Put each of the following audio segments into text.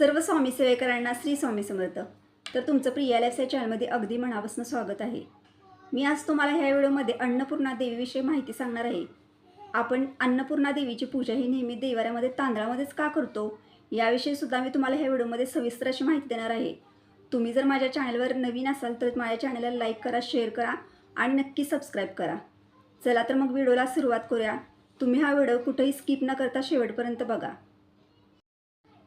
सर्व स्वामी सेवेकरांना श्री स्वामी समर्थ. तर तुमचं प्रिया लाईफ या चॅनलमध्ये अगदी मनापासून स्वागत आहे. मी आज तुम्हाला ह्या व्हिडिओमध्ये अन्नपूर्णा देवीविषयी माहिती सांगणार आहे. आपण अन्नपूर्णा देवीची पूजा ही नेहमी देवाऱ्यामध्ये तांदळामध्येच का करतो? याविषयी सुद्धा मी तुम्हाला ह्या व्हिडिओमध्ये सविस्तर अशी माहिती देणार आहे. तुम्ही जर माझ्या चॅनलवर नवीन असाल तर माझ्या चॅनलला लाईक करा शेअर करा आणि नक्की सबस्क्राईब करा. चला तर मग व्हिडिओला सुरुवात करूया. तुम्ही हा व्हिडिओ कुठेही स्किप न करता शेवटपर्यंत बघा.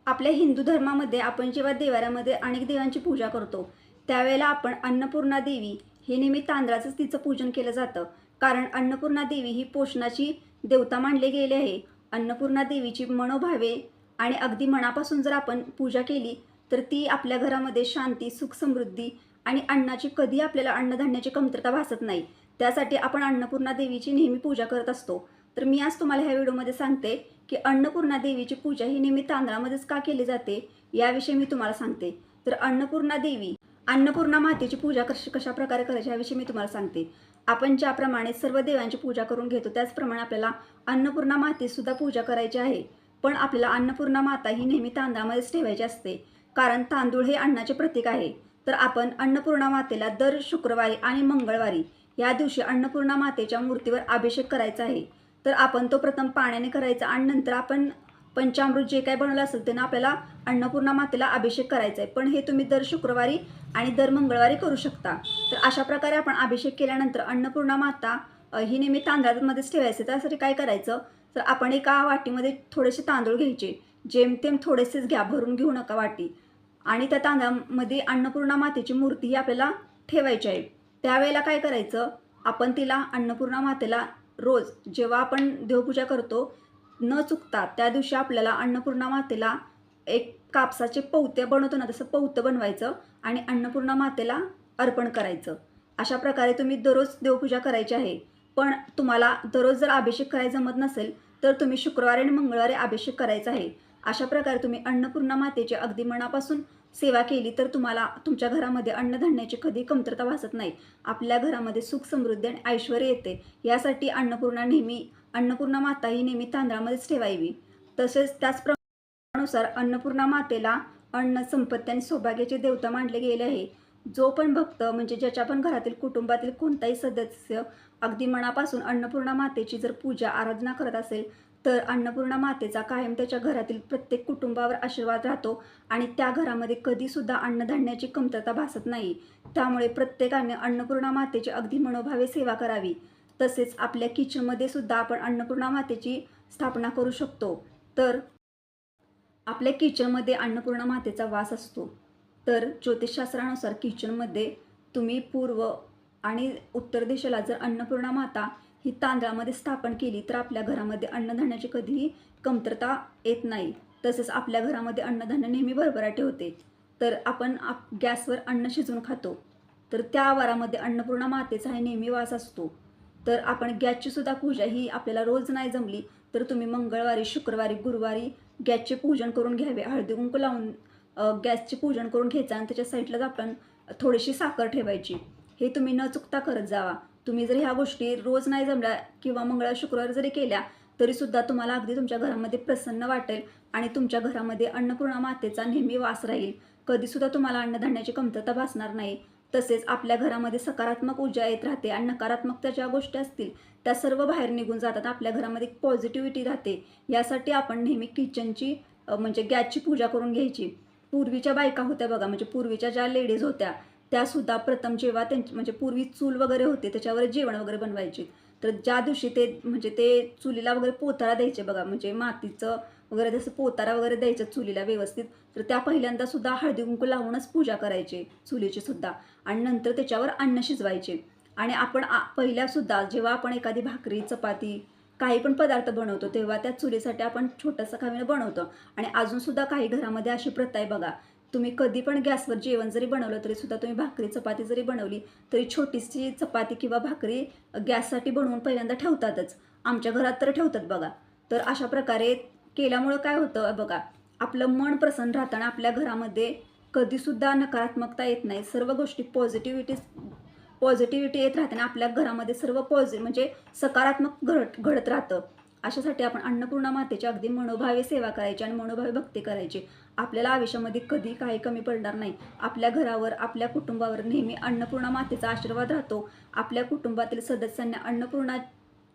आपल्या हिंदू धर्मामध्ये आपण जेव्हा देवाऱ्यामध्ये अनेक देवांची पूजा करतो त्यावेळेला आपण अन्नपूर्णा देवी हे नेहमी तांदळाचंच तिचं पूजन केलं जातं. कारण अन्नपूर्णा देवी ही पोषणाची देवता मानली गेली आहे. अन्नपूर्णा देवीची मनोभावे आणि अगदी मनापासून जर आपण पूजा केली तर ती आपल्या घरामध्ये शांती सुख समृद्धी आणि अन्नाची कधी आपल्याला अन्नधान्याची कमतरता भासत नाही. त्यासाठी आपण अन्नपूर्णा देवीची नेहमी पूजा करत असतो. तर मी आज तुम्हाला ह्या व्हिडिओमध्ये सांगते की अन्नपूर्णा देवीची पूजा ही नेहमी तांदळामध्येच का केली जाते याविषयी मी तुम्हाला सांगते. तर अन्नपूर्णा देवी अन्नपूर्णा मातेची पूजा कशी कशा प्रकारे करायची याविषयी मी तुम्हाला सांगते. आपण ज्याप्रमाणे सर्व देवांची पूजा करून घेतो त्याचप्रमाणे आपल्याला अन्नपूर्णा मातेसुद्धा पूजा करायची आहे. पण आपल्याला अन्नपूर्णा माता ही नेहमी तांदळामध्येच ठेवायची असते. कारण तांदूळ हे अन्नाचे प्रतीक आहे. तर आपण अन्नपूर्णा मातेला दर शुक्रवारी आणि मंगळवारी या दिवशी अन्नपूर्णा मातेच्या मूर्तीवर अभिषेक करायचा आहे. तर आपण तो प्रथम पाण्याने करायचा आणि नंतर आपण पंचामृत जे काही बनवलं असेल त्यानं आपल्याला अन्नपूर्णा मातेला अभिषेक करायचा आहे पण हे तुम्ही दर शुक्रवारी आणि दर मंगळवारी करू शकता. तर अशा प्रकारे आपण अभिषेक केल्यानंतर अन्नपूर्णा माता ही नेहमी तांदळामध्येच ठेवायचे. त्यासाठी काय करायचं? तर आपण एका वाटीमध्ये थोडेसे तांदूळ घ्यायचे. जेमतेम थोडेसेच घ्या. भरून घेऊ नका वाटी. आणि त्या तांदळामध्ये अन्नपूर्णा मातेची मूर्ती ही आपल्याला ठेवायची आहे. त्यावेळेला काय करायचं? आपण तिला अन्नपूर्णा मातेला रोज जेव्हा आपण देवपूजा करतो न चुकता त्या दिवशी आपल्याला अन्नपूर्णा मातेला एक कापसाचे पौते बनवतो ना तसं पौतं बनवायचं आणि अन्नपूर्णा मातेला अर्पण करायचं. अशा प्रकारे तुम्ही दररोज देवपूजा करायची आहे. पण तुम्हाला दररोज जर अभिषेक करायला जमत नसेल तर तुम्ही शुक्रवारी आणि मंगळवारी अभिषेक करायचा आहे. अशा प्रकारे तुम्ही अन्नपूर्णा मातेची अगदी मनापासून सेवा केली तर तुम्हाला तुमच्या घरामध्ये अन्नधान्याची कधी कमतरता भासत नाही. आपल्या घरामध्ये सुख समृद्धी आणि ऐश्वर येते. यासाठी अन्नपूर्णा नेहमी अन्नपूर्णा माता ही नेहमी तांदळामध्येच ठेवावी. तसेच त्याचप्रमाणानुसार अन्नपूर्णा मातेला अन्न संपत्ती आणि सौभाग्याचे देवता मानले गेले आहे. जो पण भक्त म्हणजे ज्याच्या पण घरातील कुटुंबातील कोणताही सदस्य अगदी मनापासून अन्नपूर्णा मातेची जर पूजा आराधना करत असेल तर अन्नपूर्णा मातेचा कायम त्याच्या घरातील प्रत्येक कुटुंबावर आशीर्वाद राहतो आणि त्या घरामध्ये कधीसुद्धा अन्नधान्याची कमतरता भासत नाही. त्यामुळे प्रत्येकाने अन्नपूर्णा मातेची अगदी मनोभावे सेवा करावी. तसेच आपल्या किचनमध्ये सुद्धा आपण अन्नपूर्णा मातेची स्थापना करू शकतो. तर आपल्या किचनमध्ये अन्नपूर्णा मातेचा वास असतो. तर ज्योतिषशास्त्रानुसार किचनमध्ये तुम्ही पूर्व आणि उत्तर दिशेला जर अन्नपूर्णा माता ही तांदळामध्ये स्थापन केली तर आपल्या घरामध्ये अन्नधान्याची कधीही कमतरता येत नाही. तसेच आपल्या घरामध्ये अन्नधान्य नेहमी भरभराटे होते तर आपण आप गॅसवर अन्न शिजवून खातो. तर त्या आवारामध्ये अन्नपूर्णा मातेचा हा नेहमी वास असतो. तर आपण गॅसची सुद्धा पूजा ही आपल्याला रोज नाही जमली तर तुम्ही मंगळवारी शुक्रवारी गुरुवारी गॅसचे पूजन करून घ्यावे. हळदी कुंकू लावून गॅसचे पूजन करून घ्यायचं आणि त्याच्या साईडलाच आपण थोडीशी साखर ठेवायची. हे तुम्ही न चुकता करत जावा. तुम्ही जर ह्या गोष्टी रोज नाही जमल्या किंवा मंगळवार शुक्रवार जरी केल्या तरीसुद्धा तुम्हाला अगदी तुमच्या घरामध्ये प्रसन्न वाटेल आणि तुमच्या घरामध्ये अन्नपूर्णा मातेचा नेहमी वास राहील. कधीसुद्धा तुम्हाला अन्नधान्याची कमतरता भासणार नाही. तसेच आपल्या घरामध्ये सकारात्मक ऊर्जा येत राहते आणि नकारात्मकता ज्या गोष्टी असतील त्या सर्व बाहेर निघून जातात. आपल्या घरामध्ये एक पॉझिटिव्हिटी राहते. यासाठी आपण नेहमी किचनची म्हणजे गॅसची पूजा करून घ्यायची. पूर्वीच्या बायका होत्या बघा म्हणजे पूर्वीच्या ज्या लेडीज होत्या त्यासुद्धा प्रथम जेव्हा त्यांची म्हणजे पूर्वी चूल वगैरे होते त्याच्यावर जेवण वगैरे बनवायचे. तर ज्या दिवशी ते म्हणजे ते चुलीला वगैरे पोतारा द्यायचे बघा म्हणजे मातीचं वगैरे जसं पोतारा वगैरे द्यायचं चुलीला व्यवस्थित तर त्या पहिल्यांदा सुद्धा हळदी कुंकू लावूनच पूजा करायचे चुलीची सुद्धा. आणि नंतर त्याच्यावर अन्न शिजवायचे. आणि आपण पहिल्यासुद्धा जेव्हा आपण एखादी भाकरी चपाती काही पण पदार्थ बनवतो तेव्हा त्या चुलीसाठी आपण छोटंसं खावीनं बनवतो. आणि अजूनसुद्धा काही घरामध्ये अशी प्रथा आहे बघा तुम्ही कधी पण गॅसवर जेवण जरी बनवलं तरीसुद्धा तुम्ही भाकरी चपाती जरी बनवली तरी छोटीशी चपाती किंवा भाकरी गॅससाठी बनवून पहिल्यांदा ठेवतातच. आमच्या घरात तर ठेवतात बघा. तर अशा प्रकारे केल्यामुळं काय होतं बघा आपलं मन प्रसन्न राहतं आणि आपल्या घरामध्ये कधीसुद्धा नकारात्मकता येत नाही. सर्व गोष्टी पॉझिटिव्हिटी पॉझिटिव्हिटी येत राहते आणि आपल्या घरामध्ये सर्व पॉझि म्हणजे सकारात्मक घडत घडत राहतं. अशासाठी आपण अन्नपूर्णा मातेची अगदी मनोभावे सेवा करायची आणि मनोभावे भक्ती करायची. आपल्याला आयुष्यामध्ये कधी काही कमी पडणार नाही. आपल्या घरावर आपल्या कुटुंबावर नेहमी अन्नपूर्णा मातेचा आशीर्वाद राहतो. आपल्या कुटुंबातील सदस्यांना अन्नपूर्णा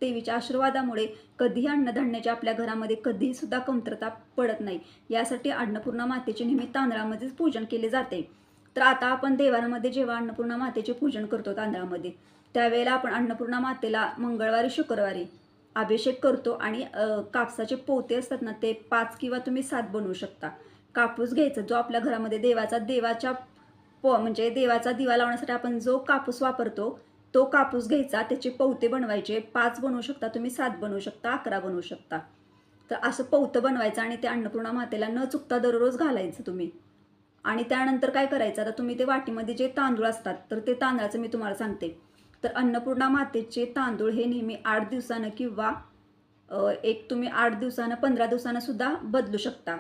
देवीच्या आशीर्वादामुळे कधीही अन्नधान्याची आपल्या घरामध्ये कधीही सुद्धा कमतरता पडत नाही. यासाठी अन्नपूर्णा मातेचे नेहमी तांदळामध्येच पूजन केले जाते. तर आता आपण देवारामध्ये जेव्हा अन्नपूर्णा मातेचे पूजन करतो तांदळामध्ये त्यावेळेला आपण अन्नपूर्णा मातेला मंगळवारी शुक्रवारी अभिषेक करतो आणि कापसाचे पोते असतात ना ते पाच किंवा तुम्ही सात बनवू शकता. कापूस घ्यायचा जो आपल्या घरामध्ये देवाचा देवाच्या प म्हणजे देवाचा दिवा लावण्यासाठी आपण जो कापूस वापरतो तो कापूस घ्यायचा त्याचे पवते बनवायचे पाच बनवू शकता तुम्ही सात बनवू शकता अकरा बनवू शकता. तर असं पवतं बनवायचं आणि ते अन्नपूर्णा मातेला न चुकता दररोज घालायचं तुम्ही. आणि त्यानंतर काय करायचं आता तुम्ही ते वाटीमध्ये जे तांदूळ असतात तर ते तांदळाचं मी तुम्हाला सांगते. तर अन्नपूर्णा मातेचे तांदूळ हे नेहमी आठ दिवसानं किंवा एक तुम्ही आठ दिवसानं पंधरा दिवसानं सुद्धा बदलू शकता.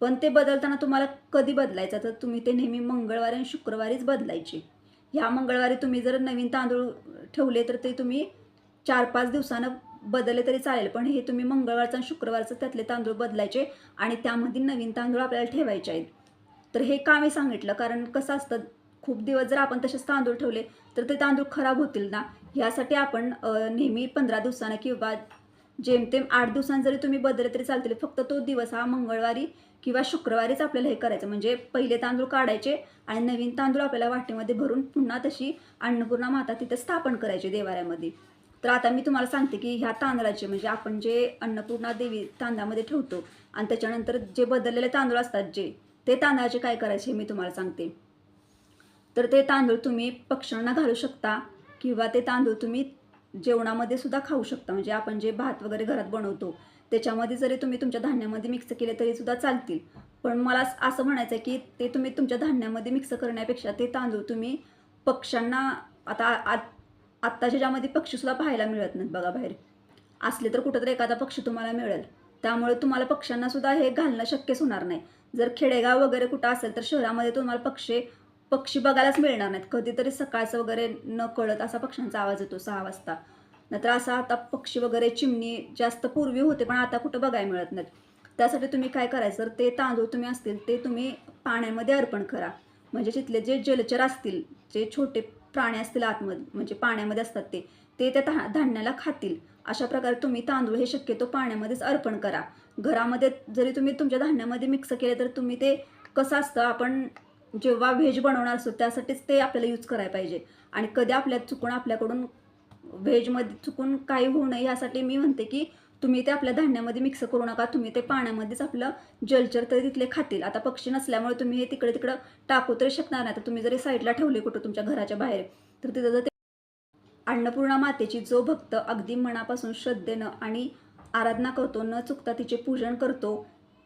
पण ते बदलताना तुम्हाला कधी बदलायचं? तर तुम्ही ते नेहमी मंगळवारी आणि शुक्रवारीच बदलायचे. ह्या मंगळवारी तुम्ही जर नवीन तांदूळ ठेवले तर ते तुम्ही चार पाच दिवसानं बदलले तरी चालेल. पण हे तुम्ही मंगळवारचं आणि शुक्रवारचं त्यातले तांदूळ बदलायचे आणि त्यामध्ये नवीन तांदूळ आपल्याला ठेवायचे आहेत. तर हे का मी सांगितलं? कारण कसं असतं खूप दिवस जर आपण तसेच तांदूळ ठेवले तर ते तांदूळ खराब होतील ना? ह्यासाठी आपण नेहमी पंधरा दिवसानं किंवा जेमतेम आठ दिवसांनी जरी तुम्ही बदलले तरी चालतील फक्त तो दिवस हा मंगळवारी किंवा शुक्रवारीच आपल्याला हे करायचं. म्हणजे पहिले तांदूळ काढायचे आणि नवीन तांदूळ आपल्याला वाटीमध्ये भरून पुन्हा तशी अन्नपूर्णा माता तिथं स्थापन करायची देवाऱ्यामध्ये. तर आता मी तुम्हाला सांगते की ह्या तांदळाचे म्हणजे आपण जे अन्नपूर्णा देवी तांदळामध्ये ठेवतो आणि त्याच्यानंतर जे बदललेले तांदूळ असतात जे ते तांदळाचे काय करायचे हे मी तुम्हाला सांगते. तर ते तांदूळ तुम्ही पक्ष्यांना घालू शकता किंवा ते तांदूळ तुम्ही जेवणामध्ये सुद्धा खाऊ शकता. म्हणजे आपण जे भात वगैरे घरात बनवतो त्याच्यामध्ये जरी तुम्ही तुमच्या धान्यामध्ये मिक्स केले तरी सुद्धा चालतील. पण मला असं म्हणायचं आहे की ते तुम्ही तुमच्या धान्यामध्ये मिक्स करण्यापेक्षा ते तांदूळ तुम्ही पक्ष्यांना आता आत्ताच्या ज्यामध्ये पक्षीसुद्धा पाहायला मिळत नाहीत बघा बाहेर. असले तर कुठंतरी एखादा पक्षी तुम्हाला मिळेल. त्यामुळे तुम्हाला पक्ष्यांना सुद्धा हे घालणं शक्यच होणार नाही. जर खेडेगाव वगैरे कुठं असेल तर शहरामध्ये तुम्हाला पक्षी पक्षी बघायलाच मिळणार नाहीत. कधीतरी सकाळचं वगैरे न कळत असा पक्ष्यांचा आवाज येतो सहा वाजता. नंतर असा आता पक्षी वगैरे चिमणी जास्त पूर्वी होते पण आता कुठं बघायला मिळत नाहीत. त्यासाठी तुम्ही काय करायचं? तर ते तांदूळ तुम्ही असतील ते तुम्ही पाण्यामध्ये अर्पण करा. म्हणजे तिथले जे जलचर असतील जे छोटे प्राणी असतील आतमध्ये म्हणजे पाण्यामध्ये असतात ते ते त्या धा धान्याला खातील. अशा प्रकारे तुम्ही तांदूळ हे शक्यतो पाण्यामध्येच अर्पण करा. घरामध्ये जरी तुम्ही तुमच्या धान्यामध्ये मिक्स केले तर तुम्ही ते कसं असतं आपण जेव्हा व्हेज बनवणार असतो त्यासाठीच ते आपल्याला यूज करायला पाहिजे. आणि कधी आपल्या चुकून आपल्याकडून व्हेजमध्ये चुकून काही होऊ नये यासाठी मी म्हणते की तुम्ही ते आपल्या धान्यामध्ये मिक्स करू नका. तुम्ही ते पाण्यामध्येच आपलं जलचर तरी तिथले खातील. आता पक्षी नसल्यामुळे तुम्ही हे तिकडे तिकडं टाकू तरी शकणार नाही. तर तुम्ही जरी साईडला ठेवले कुठं तुमच्या घराच्या बाहेर तर तिथं जर ते अन्नपूर्णा मातेची जो भक्त अगदी मनापासून श्रद्धेनं आणि आराधना करतो न चुकता तिचे पूजन करतो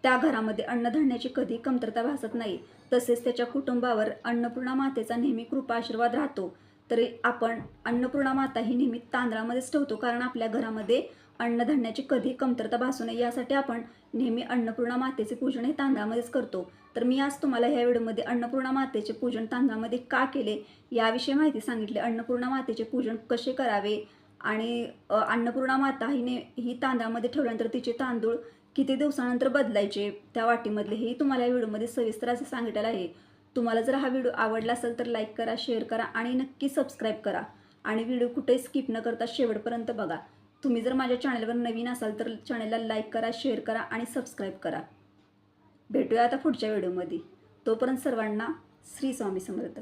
त्या घरामध्ये अन्नधान्याची कधी कमतरता भासत नाही. तसेच त्याच्या कुटुंबावर अन्नपूर्णा मातेचा नेहमी कृपा आशीर्वाद राहतो. तरी आपण अन्नपूर्णा माता ही नेहमी तांदळामध्येच ठेवतो कारण आपल्या घरामध्ये अन्नधान्याची कधी कमतरता भासू नये यासाठी आपण नेहमी अन्नपूर्णा मातेचे पूजन हे तांदळामध्येच करतो. तर मी आज तुम्हाला ह्या व्हिडिओमध्ये अन्नपूर्णा मातेचे पूजन तांदळामध्ये का केले याविषयी माहिती सांगितली. अन्नपूर्णा मातेचे पूजन कसे करावे आणि अन्नपूर्णा माता हिने ही तांदळामध्ये ठेवल्यानंतर तिचे तांदूळ किती दिवसानंतर बदलायचे त्या वाटीमधले हेही तुम्हाला या व्हिडिओमध्ये सविस्तर असं सांगितलेलं आहे. तुम्हाला जर हा व्हिडिओ आवडला असेल तर लाईक करा शेअर करा आणि नक्की सबस्क्राईब करा. आणि व्हिडिओ कुठेही स्किप न करता शेवटपर्यंत बघा. तुम्ही जर माझ्या चॅनलवर नवीन असाल तर चॅनलला लाईक करा शेअर करा आणि सबस्क्राईब करा. भेटूया आता पुढच्या व्हिडिओमध्ये. तोपर्यंत सर्वांना श्री स्वामी समर्थ.